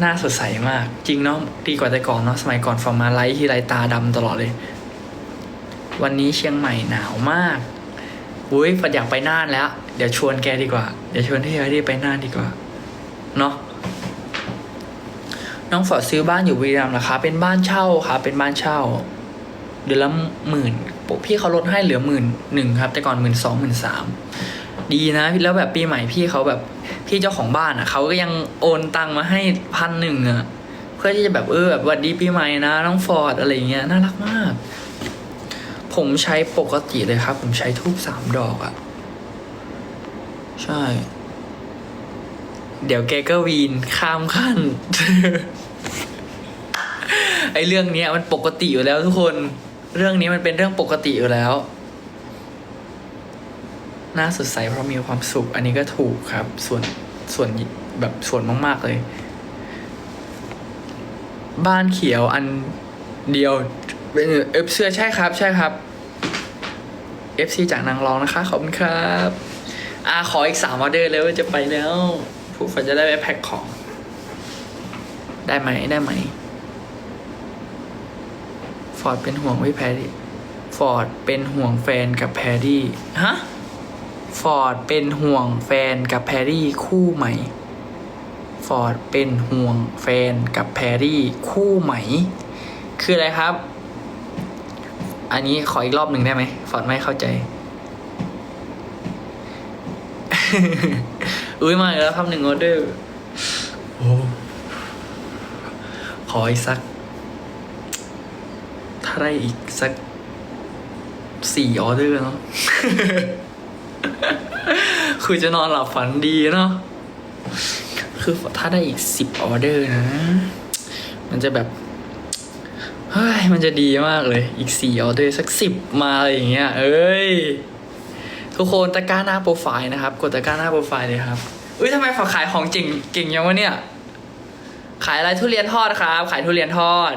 หน้าสดใสมาก จริงเนาะดีกว่าแต่ก่อนเนาะสมัยก่อนฟอร์มาไลท์ที่ไรตาดำตลอดเลย วันนี้เชียงใหม่หนาวมากอุ้ยฝัดอยากไปน่านแล้ว เดี๋ยวชวนแกดีกว่า เดี๋ยวชวนที่เฮดี้ไปน่านดีกว่า เนาะน้องฟอร์ดซื้อบ้านอยู่บุรีรัมย์นะคะ เป็นบ้านเช่าครับเป็นบ้านเช่า เดือนละหมื่นพี่เขาลดให้เหลือหมื่นหนึ่งครับ แต่ก่อนหมื่นสองหมื่นสาม ดีนะ แล้วแบบปีใหม่พี่เขาแบบพี่เจ้าของบ้านอะเขาก็ยังโอนตังมาให้พันหนึ่งอะเพื่อที่จะแบบเออแบบหวัดดีปีใหม่นะน้องฟอร์ดอะไรเงี้ยน่ารักมาก ผมใช้ปกติเลยครับ ผมใช้ทูบสามดอกอะ ใช่ เดี๋ยวแกก็วีนข้ามขั้นไอเรื่องนี้มันปกติอยู่แล้วทุกคน เรื่องนี้มันเป็นเรื่องปกติอยู่แล้ว น่าสดใสเพราะมีความสุข อันนี้ก็ถูกครับ ส่วนส่วนแบบส่วนมากๆเลย บ้านเขียวอันเดียวเป็นเอฟเสื้อใช่ครับ ใช่ครับ FC จากนางรองนะคะ ขอบคุณครับอ่าขออีกสามออเดอร์แล้วจะไปแล้ว ผู้ฝันจะได้ไปแพ็คของ ได้ไหมได้ไหม ฟอร์ดเป็นห่วงพี่แพรรี่ ฟอร์ดเป็นห่วงแฟนกับแพรรี่ ฮะ อร์ดเป็นห่วงแฟนกับแพรรี่คู่ใหม่ฟอร์ดเป็นห่วงแฟนกับแพรรี่คู่ใหม่คืออะไรครับ อันนี้ขออีกรอบหนึ่งได้ไหม ฟอร์ดไม่เข้าใจ อุ้ยมาอีกแล้วครับหนึ่งออเดอร์โอ้ขออีกสัก ถ้าได้อีกสักสี่ออเดอร์เนาะ คือจะนอนหลับฝันดีเนาะคือถ้าได้อีกสิบออเดอร์นะ มันจะแบบเฮ้ยมันจะดีมากเลย อีกสี่ออเดอร์สักสิบมาอะไรอย่างเงี้ย เอ้ย ทุกคนตะกร้าหน้าโปรไฟล์นะครับ กดตะกร้าหน้าโปรไฟล์เลยครับอุ้ยทำไมฝากขายของจริงเก่งยังวะเนี่ย ขายอะไรทุเรียนทอดครับ ขายทุเรียนทอด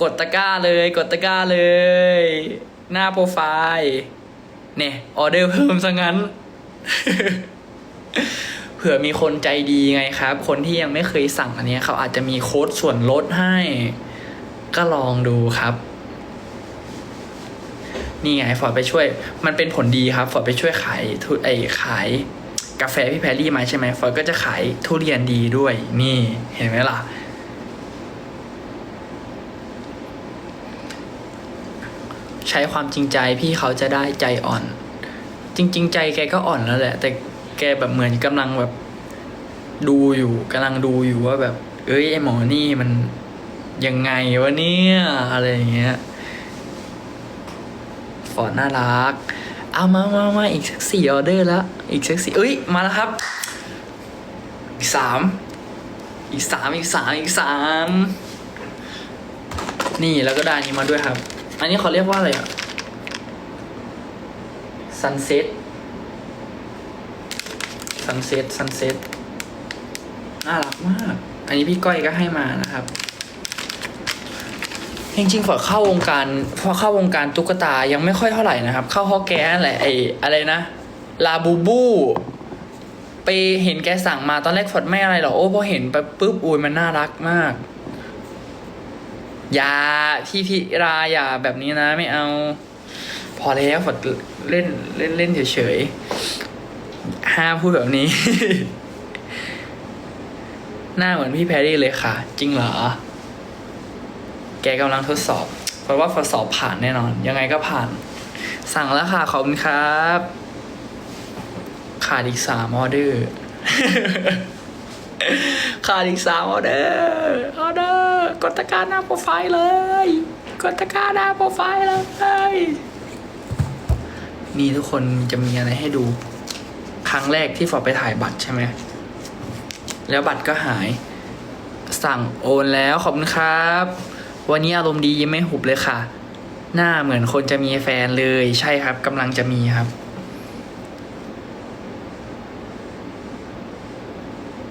กดตะกร้าเลย กดตะกร้าเลย หน้าโปรไฟล์ เนี่ยออเดอร์เพิ่มซะงั้น เผื่อมีคนใจดีไงครับ คนที่ยังไม่เคยสั่งอันนี้เขาอาจจะมีโค้ดส่วนลดให้ ก็ลองดูครับ นี่ไงฟอร์ดไปช่วย มันเป็นผลดีครับฟอร์ดไปช่วยขายทุไอขายกาแฟพี่แพรรี่มาใช่ไหมฟอร์ดก็จะขายทุเรียนดีด้วย นี่เห็นไหมล่ะ ใช้ความจริงใจพี่เขาจะได้ใจอ่อน จริง ๆ ใจแกก็อ่อนแล้วแหละ แต่แกแบบเหมือนกำลังแบบ ดูอยู่กำลังดูอยู่ว่าแบบ เอ้ยไอหมอนี่มันยังไงวะเนี่ยอะไรอย่างเงี้ยฟอร์ดน่ารัก เอามามามาอีกสักสี่ออเดอร์แล้ว อีกสักสี่เอ้ย มาแล้วครับ อีกสามอีกสามอีกสามอีกสามนี่แล้วก็ได้อันนี้มาด้วยครับ อันนี้เขาเรียกว่าอะไรอะ sunset sunset sunset น่ารักมาก อันนี้พี่ก้อยก็ให้มานะครับจริงๆฝอเข้าวงการพอเข้าวงการตุ๊กตายังไม่ค่อยเท่าไหร่นะครับ เข้าฮอกแกนั่นแหละไอ้อะไรนะลาบูบูไปเห็นแกสั่งมาตอนแรกฝอดไม่อะไรหรอกโอ้พอเห็นไปปุ๊บอุ้ยมันน่ารักมาก อย่าพี่พิราอย่าแบบนี้นะ ไม่เอา พอแล้วฝดเล่นเล่นเล่นเฉยๆห้ามพูดแบบนี้ หน้าเหมือนพี่แพรรี่เลยค่ะ จริงเหรอ แกกำลังทดสอบเพราะว่าทดสอบผ่านแน่นอน ยังไงก็ผ่าน สั่งแล้วค่ะ ขอบคุณครับ ขาดอีกสามออเดอร์ ขาดอีกสามออเดอร์ออเดอร์กดตะกร้าหน้าโปรไฟล์เลย กดตะกร้าหน้าโปรไฟล์เลยนี่ทุกคนจะมีอะไรให้ดู ครั้งแรกที่ฟอร์ไปถ่ายบัตรใช่ไหม แล้วบัตรก็หาย สั่งโอนแล้วขอบคุณครับ วันนี้อารมณ์ดียังไม่หุบเลยค่ะ หน้าเหมือนคนจะมีแฟนเลยใช่ครับกำลังจะมีครับ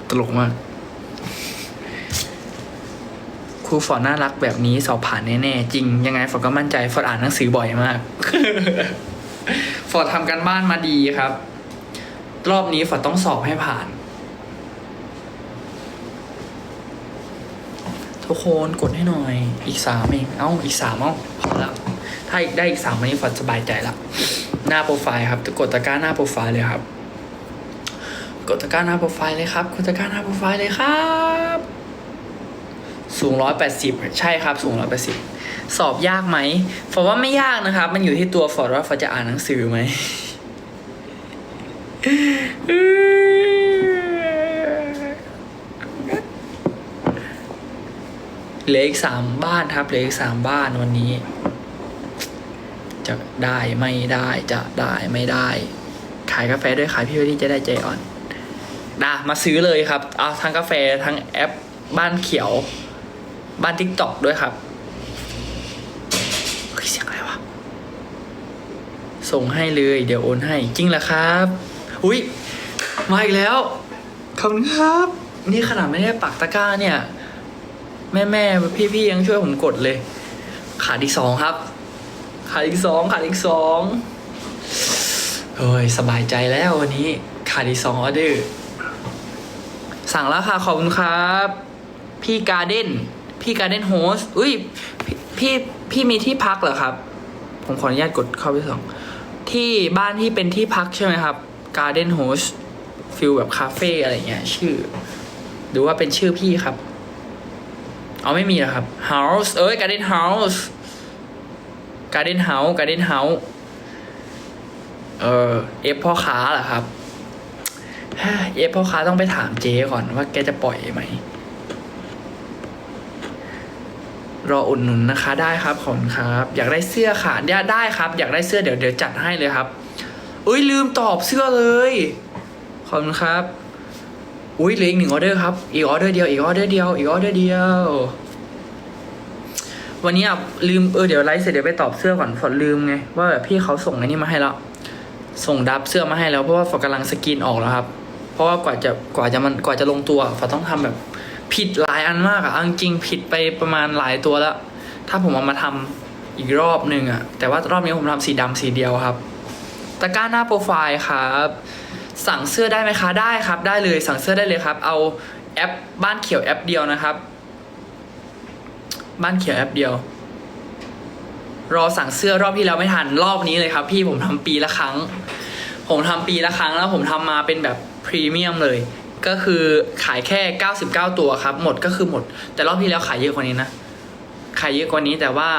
ตลกมาก ครูฟอน่ารักแบบนี้สอบผ่านแน่ๆ จริง ยังไงฟอดก็มั่นใจฟอดอ่านหนังสือบ่อยมากฟอดทำกันบ้านมาดีครับ รอบนี้ฟอดต้องสอบให้ผ่าน ทุกคนกดให้หน่อย อีกสามเอง เอ้า อีกสามเอ้าพอแล้วถ้าได้อีกสามวันนี้ฟอดสบายใจละหน้าโปรไฟล์ครับกดตะกร้าหน้าโปรไฟล์เลยครับ กดตะกร้าหน้าโปรไฟล์เลยครับ กดตะกร้าหน้าโปรไฟล์เลยครับ สูงร้อยแปดสิบใช่ครับ สูงร้อยแปดสิบสอบยากไหมฟอว่าไม่ยากนะครับ มันอยู่ที่ตัวฟอร์ดว่าฟอจะอ่านหนังสือไหมเหลืออีกสามบ้านครับเหลืออีกสามบ้านวันนี้ จะได้ไม่ได้จะได้ไม่ได้ ขายกาแฟด้วยขายพี่วันนี้จะได้ใจอ่อน ดามาซื้อเลยครับเอาทั้งกาแฟทั้งแอปบ้านเขียว บ้านทิกตอกด้วยครับเฮ้ยเสียงอะไรวะ ส่งให้เลย เดี๋ยวโอนให้ จริงเหรอครับ อุ้ยมาอีกแล้ว ขอบคุณครับ นี่ขนาดไม่ได้ปักตะกร้าเนี่ย แม่แม่พี่พี่ๆยังช่วยผมกดเลย ขาดอีกสองครับ ขาดอีกสองขาดอีกสองเฮ้ย สบายใจแล้ววันนี้ ขาดอีกสองออเดอร์ สั่งแล้วค่ะขอบคุณครับ พี่การ์เด้นพี่การ์เด้นโฮสอุ้ยพี่พี่มีที่พักเหรอครับ ผมขออนุญาตกดเข้าไปส่องที่บ้านที่เป็นที่พักใช่ไหมครับ Garden Host ฟิลแบบคาเฟ่อะไรเงี้ยชื่อดูว่าเป็นชื่อพี่ครับ เอาไม่มีเหรอครับ House เอ้ย Garden House Garden House Garden House เออเอฟพ่อค้าเหรอครับ เอฟพ่อค้าต้องไปถามเจ๊ก่อนว่าแกจะปล่อยไหม รออุดหนุนนะคะได้ครับขอบคุณครับ อยากได้เสื้อค่ะได้ได้ครับ อยากได้เสื้อเดี๋ยวเดี๋ยวจัดให้เลยครับอุ้ยลืมตอบเสื้อเลยขอบคุณครับ อุ้ยเหลืออีกหนึ่งออเดอร์ครับ อีกออเดอร์เดียวอีกออเดอร์เดียวอีกออเดอร์เดียว วันนี้อะลืมเออเดี๋ยวไลฟ์เสร็จเดี๋ยวไปตอบเสื้อก่อนฝนลืมไงว่าแบบพี่เขาส่งอันนี้มาให้แล้วส่งดับเสื้อมาให้แล้วเพราะว่าฝนกำลังสกรีนออกแล้วครับ เพราะว่ากว่าจะกว่าจะมันกว่าจะลงตัวฝนต้องทำแบบผิดหลายอันมากอะเอาจริงผิดไปประมาณหลายตัวแล้ว ถ้าผมเอามาทำอีกรอบหนึ่งอะแต่ว่ารอบนี้ผมทำสีดำสีเดียวครับตะกร้าหน้าโปรไฟล์ครับ สั่งเสื้อได้ไหมคะได้ครับ ได้เลยสั่งเสื้อได้เลยครับ เอาแอปบ้านเขียวแอปเดียวนะครับ บ้านเขียวแอปเดียว รอสั่งเสื้อรอบที่แล้วไม่ทันรอบนี้เลยครับ พี่ผมทำปีละครั้ง ผมทำปีละครั้งแล้วผมทำมาเป็นแบบพรีเมียมเลย ก็คือขายแค่ 99 ตัวครับ หมดก็คือหมด แต่รอบที่แล้วขายเยอะกว่านี้นะ ขายเยอะกว่านี้แต่ว่า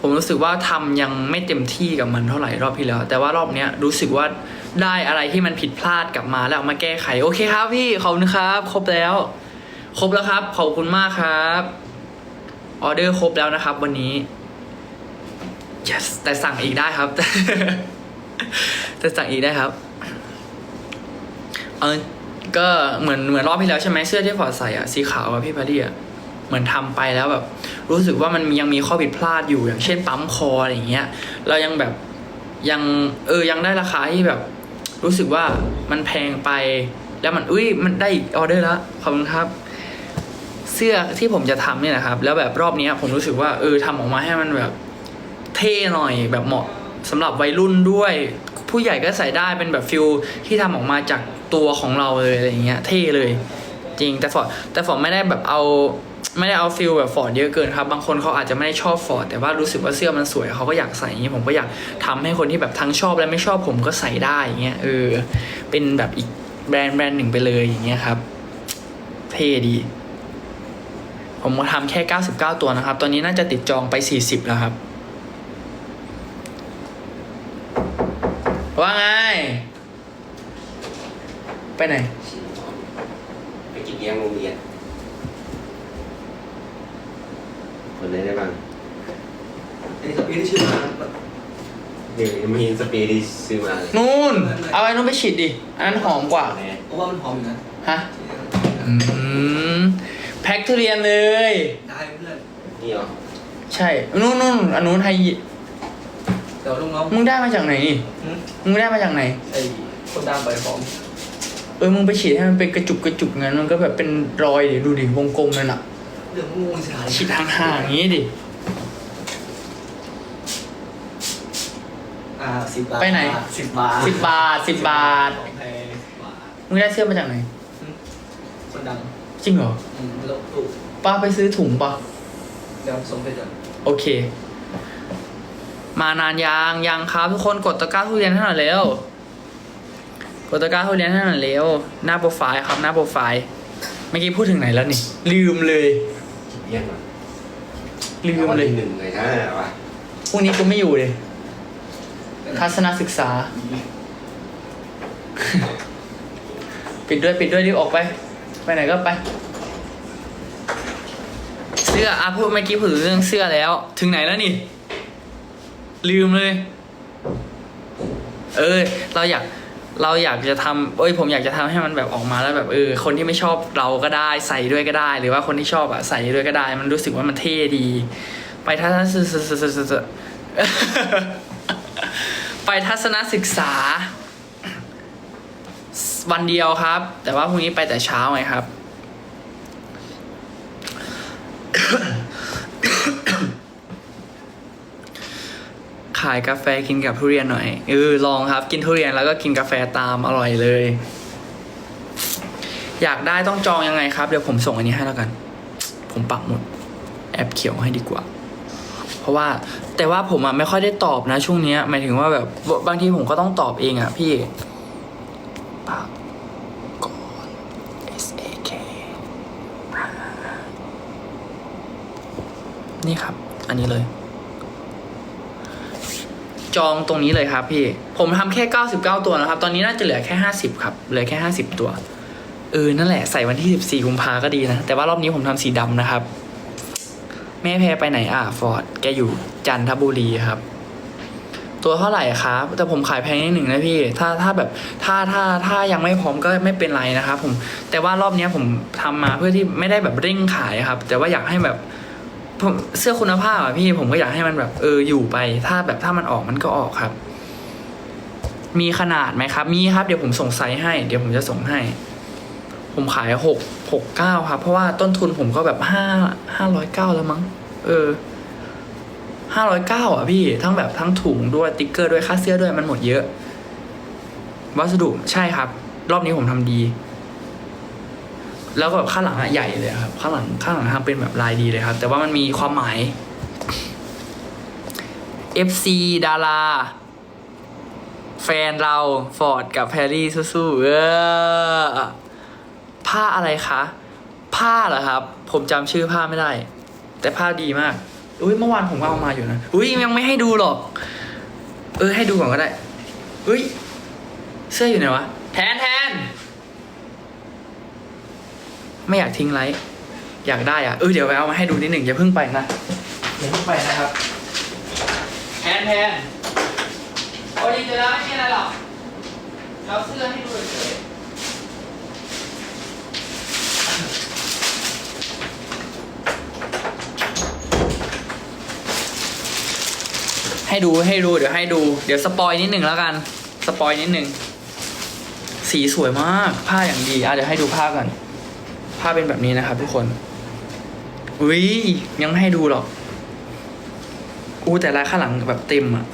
ผมรู้สึกว่าทำยังไม่เต็มที่กับมันเท่าไหร่รอบที่แล้ว แต่ว่ารอบเนี้ยรู้สึกว่าได้อะไรที่มันผิดพลาดกลับมาแล้วเอามาแก้ไข โอเคครับพี่ขอบคุณครับ ครบแล้ว ครบแล้วครับ ขอบคุณมากครับออเดอร์ครบแล้วนะครับ วันนี้ yes แต่สั่งอีกได้ครับ แต่สั่งอีกได้ครับเออก็เหมือนเหมือนรอบที่แล้วใช่ไหมเสื้อที่ฟอร์ดใส่อะสีขาวอะพี่พารี่อะเหมือนทำไปแล้วแบบ รู้สึกว่ามันยังมีข้อผิดพลาดอยู่อย่างเช่นปั๊มคออะไรอย่างเงี้ย เรายังแบบยังเออยังได้ราคาที่แบบ รู้สึกว่ามันแพงไปแล้วมันอุ้ยมันได้อีกออเดอร์แล้วขอบคุณครับ เสื้อที่ผมจะทำเนี่ยนะครับ แล้วแบบรอบนี้ผมรู้สึกว่า เออทำออกมาให้มันแบบ เท่หน่อยแบบเหมาะ สำหรับวัยรุ่นด้วย ผู้ใหญ่ก็ใส่ได้เป็นแบบฟิลที่ทำออกมาจากตัวของเราเลยอะไรเงี้ยเท่เลย จริงแต่ฟอร์ดแต่ฟอร์ดไม่ได้แบบเอาไม่ได้เอาฟิลแบบฟอร์ดเยอะเกินครับ บางคนเขาอาจจะไม่ได้ชอบฟอร์ดแต่ว่ารู้สึกว่าเสื้อมันสวยเขาก็อยากใส่อย่างเงี้ยผมก็อยากทำให้คนที่แบบทั้งชอบและไม่ชอบผมก็ใส่ได้อย่างเงี้ยเออเป็นแบบอีกแบรนด์แบรนด์หนึ่งไปเลยอย่างเงี้ยครับ เท่ดี ผมก็ทำแค่ 99 ตัวนะครับ ตอนนี้น่าจะติดจองไป 40 แล้วครับ ว่าไง ไปไหน ไปกินเลี้ยงโรงเรียนคนไหนได้บ้างไอ้สปีดที่ชื่อมาเดี๋ยวมีสเปรย์ที่ซื้อมาเลยนู่น เอาไอ้นู่นไปฉีดดิ อันนั้นหอมกว่า เพราะว่ามันหอมอยู่นะฮะ อืม แพ็คทุเรียนเลย ได้เพื่อนนี่เหรอ ใช่ นู่นนู่นอันนู้นไฮยิ เดี๋ยวลุงน้องมึงได้มาจากไหนนี่หึมึงได้มาจากไหน ไอ้คนดังไปหอมเออมึงไปฉีดให้มันเป็นกระจุกกระจุกงั้นมันก็แบบเป็นรอยดิดูดิวงกลมเลยน่ะเรื่องงูสิหายฉีดห่างๆอย่างงี้ดิ อ่าสิบบาทไปไหน สิบบาทสิบบาทสิบบาท ของแพงสิบบาทมึงได้เสื้อมาจากไหน คนดังจริงเหรออืมแล้วถูกป้าไปซื้อถุงปะเดี๋ยวส่งไปก่อนโอเค มานานยังยังครับทุกคนกดตะกร้าทุเรียนให้หน่อยเร็วกดตะกร้าทุเรียนให้หน่อยเร็วหน้าโปรไฟล์ครับหน้าโปรไฟล์เมื่อกี้พูดถึงไหนแล้วนี่ ลืมเลยเยี่ยมอะลืมเลยอาวันที่หนึ่งเลยนะวะพรุ่งนี้กูไม่อยู่เลยทัศนศึกษา ปิดด้วยปิดด้วยรีบออกไป ไปไหนก็ไป เสื้ออะพูดเมื่อกี้พูดถึงเรื่องเสื้อแล้ว ถึงไหนแล้วนี่ ลืมเลย เออ เราอยากเราอยากจะทำเอ้ยผมอยากจะทำให้มันแบบออกมาแล้วแบบเออ คนที่ไม่ชอบเราก็ได้ใส่ด้วยก็ได้ หรือว่าคนที่ชอบอะใส่ด้วยก็ได้ มันรู้สึกว่ามันเท่ดี ไปทัศนศึกษาไปทัศนศึกษา วันเดียวครับ แต่ว่าพรุ่งนี้ไปแต่เช้าไงครับ ขายกาแฟกินกับทุเรียนหน่อยเออลองครับ กินทุเรียนแล้วก็กินกาแฟตามอร่อยเลย อยากได้ต้องจองยังไงครับ เดี๋ยวผมส่งอันนี้ให้แล้วกัน ผมปักหมุดแอปเขียวให้ดีกว่า เพราะว่าแต่ว่าผมอะไม่ค่อยได้ตอบนะ ช่วงนี้หมายถึงว่าแบบบางทีผมก็ต้องตอบเองอะพี่ปากก่อน S A K นี่ครับ อันนี้เลย จองตรงนี้เลยครับพี่ ผมทำแค่ 99 ตัวนะครับ ตอนนี้น่าจะเหลือแค่ 50 ครับ เหลือแค่ 50 ตัวเออนั่นแหละใส่วันที่ 14 กุมภาก็ดีนะ แต่ว่ารอบนี้ผมทำสีดำนะครับ แม่แพรไปไหนอะฟอร์ดแกอยู่จันทบุรีครับ ตัวเท่าไหร่ครับ แต่ผมขายแพงนิดหนึ่งนะพี่ ถ้าถ้าแบบถ้าถ้าถ้ายังไม่พร้อมก็ไม่เป็นไรนะครับผมแต่ว่ารอบนี้ผมทำมาเพื่อที่ไม่ได้แบบเร่งขายครับ แต่ว่าอยากให้แบบ ผมเสื้อคุณภาพอะพี่ผมก็อยากให้มันแบบเอออยู่ไป ถ้าแบบถ้ามันออกมันก็ออกครับ มีขนาดไหมครับ มีครับเดี๋ยวผมส่งไซส์ให้ เดี๋ยวผมจะส่งให้ ผมขายหกหกเก้าครับ เพราะว่าต้นทุนผมก็แบบห้าห้าร้อยเก้าแล้วมั้ง เออห้าร้อยเก้าอะพี่ ทั้งแบบทั้งถุงด้วยติ๊กเกอร์ด้วยค่าเสื้อด้วยมันหมดเยอะ วัสดุใช่ครับ รอบนี้ผมทำดี แล้วก็แบบข้างหลังอะใหญ่เลยครับข้างหลังข้างหลังทำเป็นแบบลายดีเลยครับ แต่ว่ามันมีความหมาย FC ดาราแฟนเราฟอร์ดกับแพรรี่สู้ๆเออผ้าอะไรคะ ผ้าเหรอครับ ผมจำชื่อผ้าไม่ได้ แต่ผ้าดีมากอุ้ยเมื่อวานผมก็เอามาอยู่นะอุ้ยยังไม่ให้ดูหรอก เออให้ดูก่อนก็ได้อุ้ยเสื้ออยู่ไหนวะแทนแทน ไม่อยากทิ้งไลท์อยากได้อะเออเดี๋ยวไปเอามาให้ดูนิดหนึ่งอย่าเพิ่งไปนะอย่าเพิ่งไปนะครับแทนแทนโอ้ดีเจอแล้วไม่มีอะไรหรอกเราเสื้อให้ดูเฉยให้ดูให้ดูเดี๋ยวให้ดู เดี๋ยวสปอยนิดหนึ่งแล้วกัน สปอยนิดหนึ่ง สีสวยมาก ผ้าอย่างดีอะเดี๋ยวให้ดูผ้ากัน ผ้าเป็นแบบนี้นะครับทุกคนอุ้ยยังไม่ให้ดูหรอกอู้แต่ลายข้างหลังแบบเต็มอะ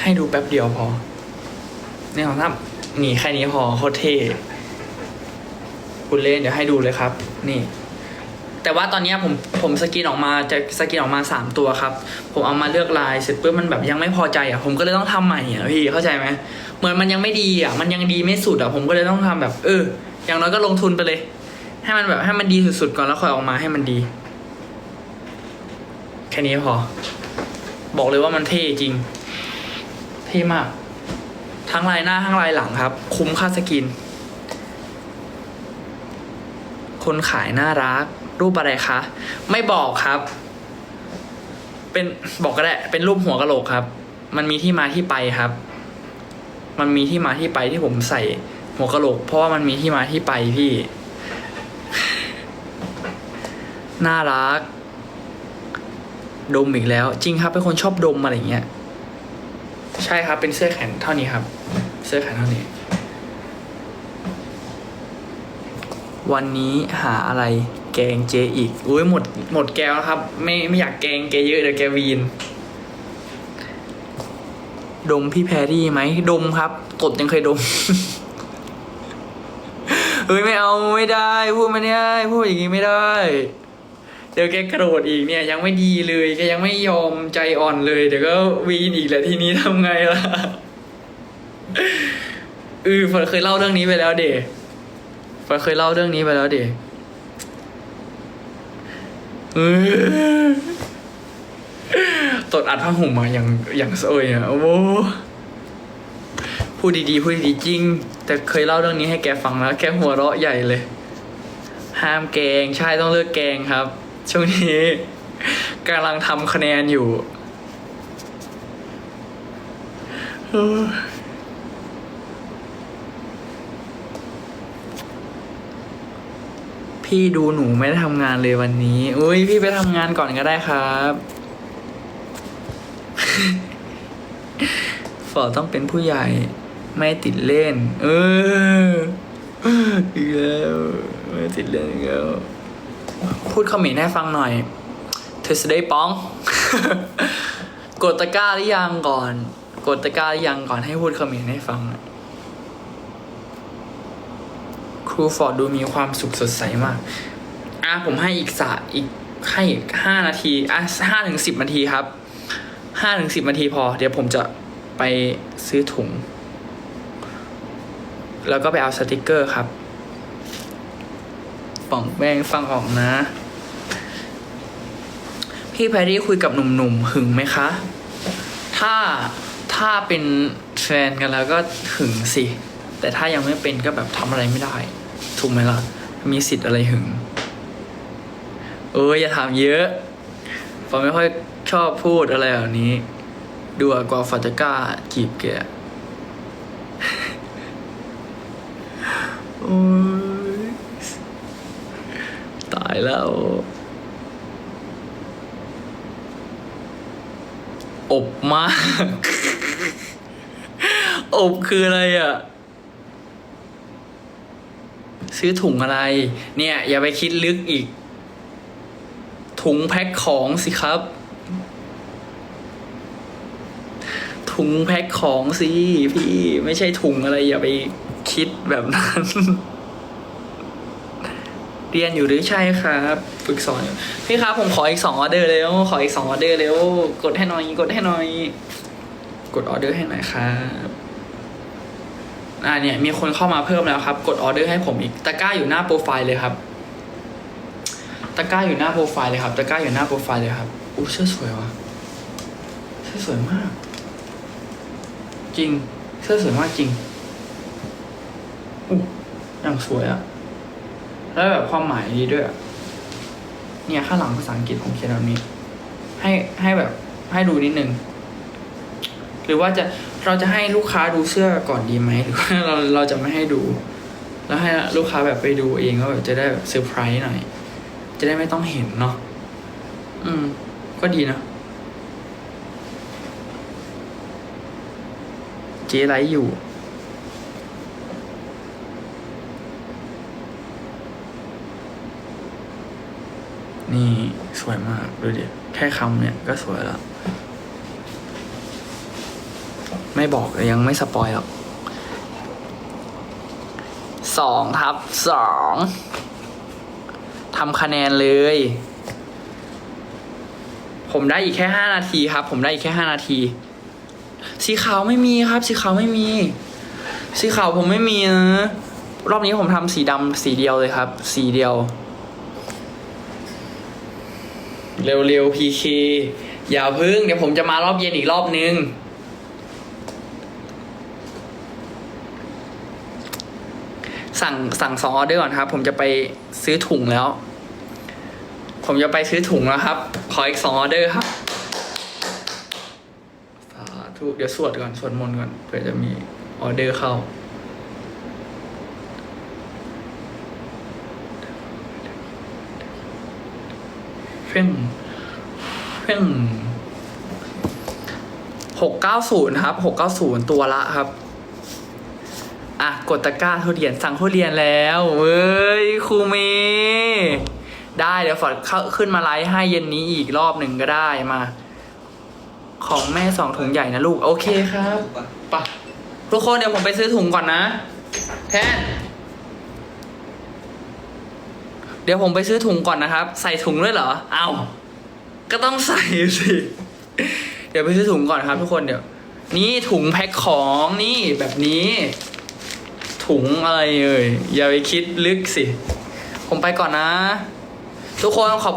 ให้ดูแป๊บเดียวพอนี่ของท่านนี่แค่นี้พอโคตรเท่คุณเล่นเดี๋ยวให้ดูเลยครับ นี่ แต่ว่าตอนนี้ผมผมสกรีนออกมาจะสกรีนออกมาสามตัวครับ ผมเอามาเลือกลายเสร็จปุ๊บมันแบบยังไม่พอใจอะผมก็เลยต้องทำใหม่อะพี่เข้าใจไหมเหมือนมันยังไม่ดีอะ มันยังดีไม่สุดอะ ผมก็เลยต้องทำแบบ เออ อย่างน้อยก็ลงทุนไปเลย ให้มันแบบให้มันดีสุดๆก่อนแล้วค่อยออกมาให้มันดี แค่นี้พอ บอกเลยว่ามันเท่จริง เท่มาก ทั้งลายหน้าทั้งลายหลังครับ คุ้มค่าสกิน คนขายน่ารัก รูปอะไรคะ ไม่บอกครับ เป็นบอกก็ได้ เป็นรูปหัวกะโหลกครับ มันมีที่มาที่ไปครับ มันมีที่มาที่ไปที่ผมใส่ หัวกะโหลก เพราะว่ามันมีที่มาที่ไปพี่ น่ารัก ดมอีกแล้ว จริงครับเป็นคนชอบดมอะไรอย่างเงี้ย ใช่ครับเป็นเสื้อแขนเท่านี้ครับ เสื้อแขนเท่านี้ วันนี้หาอะไรแกงเจอีกอุ้ยหมดหมดแก้วแล้วครับ ไม่ไม่อยากแกงแกเยอะเดี๋ยวแกวีนดมพี่แพรรี่ไหมดมครับกดยังเคยดม เฮ้ยไม่เอาไม่ได้พูดไม่ได้พูดอย่างงี้ไม่ได้ เดี๋ยวแกกระโดดอีกเนี่ย ยังไม่ดีเลยแกยังไม่ยอมใจอ่อนเลยเดี๋ยวก็วีนอีกแหละทีนี้ทำไงล่ะเออฝนเคยเล่าเรื่องนี้ไปแล้วเด๋ฝนเคยเล่าเรื่องนี้ไปแล้วเด๋เออตดอัดผ้าห่มมาอย่างอย่างโซยอะโอ้ พูดดีๆพูดดีๆจริง แต่เคยเล่าเรื่องนี้ให้แกฟังแล้ว แกหัวเราะใหญ่เลย ห้ามแกงใช่ต้องเลิกแกงครับ ช่วงนี้กำลังทำคะแนนอยู่พี่ดูหนูไม่ได้ทำงานเลยวันนี้อุ้ยพี่ไปทำงานก่อนก็ได้ครับฝอต้องเป็นผู้ใหญ่ ไม่ติดเล่น เอออีกแล้วไม่ติดเล่นอีกแล้วพูดคอมเมนต์ให้ฟังหน่อย เธอจะได้ป้อง กดตะกร้าหรือยังก่อน กดตะกร้าหรือยังก่อนให้พูดคอมเมนต์ให้ฟัง ครูฟอร์ดดูมีความสุขสดใสมาก อะผมให้อีกสะอีกให้ห้านาที อะห้าถึงสิบนาทีครับห้าถึงสิบนาทีพอ เดี๋ยวผมจะไปซื้อถุง แล้วก็ไปเอาสติกเกอร์ครับป่องแป้งฟังออกนะ พี่แพรรี่คุยกับหนุ่มๆหึงไหมคะ ถ้าถ้าเป็นแฟนกันแล้วก็หึงสิ แต่ถ้ายังไม่เป็นก็แบบทำอะไรไม่ได้ ถูกไหมล่ะ มีสิทธิ์อะไรหึง เอออย่าถามเยอะผมไม่ค่อยชอบพูดอะไรแบบนี้ ดูกว่าฟาจก้าจีบแก โอ้ย ตายแล้ว อบมาก อบคืออะไรอะ ซื้อถุงอะไร เนี่ย อย่าไปคิดลึกอีก ถุงแพ็คของสิครับ ถุงแพ็คของสิพี่ ไม่ใช่ถุงอะไรอย่าไป คิดแบบนั้น เรียนอยู่หรือใช่ครับฝึกสอนพี่ครับผมขออีกสองออเดอร์เร็วขออีกสองออเดอร์เร็วกดให้หน่อยกดให้หน่อย กดออเดอร์ให้หน่อยครับอ่าเนี่ยมีคนเข้ามาเพิ่มแล้วครับ กดออเดอร์ให้ผมอีกตะกร้าอยู่หน้าโปรไฟล์เลยครับตะกร้าอยู่หน้าโปรไฟล์เลยครับตะกร้าอยู่หน้าโปรไฟล์เลยครับอู้เสื้อสวยว่ะเสื้อสวยมาก จริงเสื้อสวยมากจริง อู้อย่างสวยอะแล้วแบบความหมายดีด้วยอะเนี่ยข้างหลังภาษาอังกฤษผมเขียนแบบนี้ ให้ให้แบบให้ดูนิดนึง หรือว่าจะเราจะให้ลูกค้าดูเสื้อก่อนดีไหมหรือว่าเราเราจะไม่ให้ดู แล้วให้ลูกค้าแบบไปดูเองก็แบบจะได้แบบเซอร์ไพรส์หน่อย จะได้ไม่ต้องเห็นเนาะอืม ก็ดีนะเจ๊ไลฟ์อยู่ นี่สวยมากดูดิแค่คำเนี่ยก็สวยแล้ว ไม่บอกยังไม่สปอยหรอกสองทับสองทำคะแนนเลย ผมได้อีกแค่ห้านาทีครับ ผมได้อีกแค่ห้านาที สีขาวไม่มีครับ สีขาวไม่มี สีขาวผมไม่มีนะรอบนี้ผมทำสีดำสีเดียวเลยครับ สีเดียว เร็วๆพีเคอย่าพึ่ง เดี๋ยวผมจะมารอบเย็นอีกรอบนึง สั่งสั่งสองออเดอร์ก่อนครับ ผมจะไปซื้อถุงแล้ว ผมจะไปซื้อถุงแล้วครับ ขออีกสองออเดอร์ครับสาธุเดี๋ยวสวดก่อน สวดมนต์ก่อนเพื่อจะมีออเดอร์เข้า พ่งเพ่งหกเก้าศูนย์ครับหกเก้าศูนย์ตัวละครับอะกดตะกร้าทุเรียนสั่งทุเรียนแล้วเว้ยครูเมย์ได้เดี๋ยวฟอร์ดเข้าขึ้นมาไลฟ์ให้เย็นนี้อีกรอบหนึ่งก็ได้มา ของแม่สองถุงใหญ่นะลูก โอเคครับไปะทุกคนเดี๋ยวผมไปซื้อถุงก่อนนะ แทน ดี๋ยวผมไปซื้อถุงก่อนนะครับ ใส่ถุงด้วยเหรอ เอา ก็ต้องใส่สิ เดี๋ยวไปซื้อถุงก่อนครับทุกคนเดี๋ยว นี่ถุงแพ็คของนี่แบบนี้ ถุงอะไรเอ่ยอย่าไปคิดลึกสิ ผมไปก่อนนะ ทุกคนขอบคุณ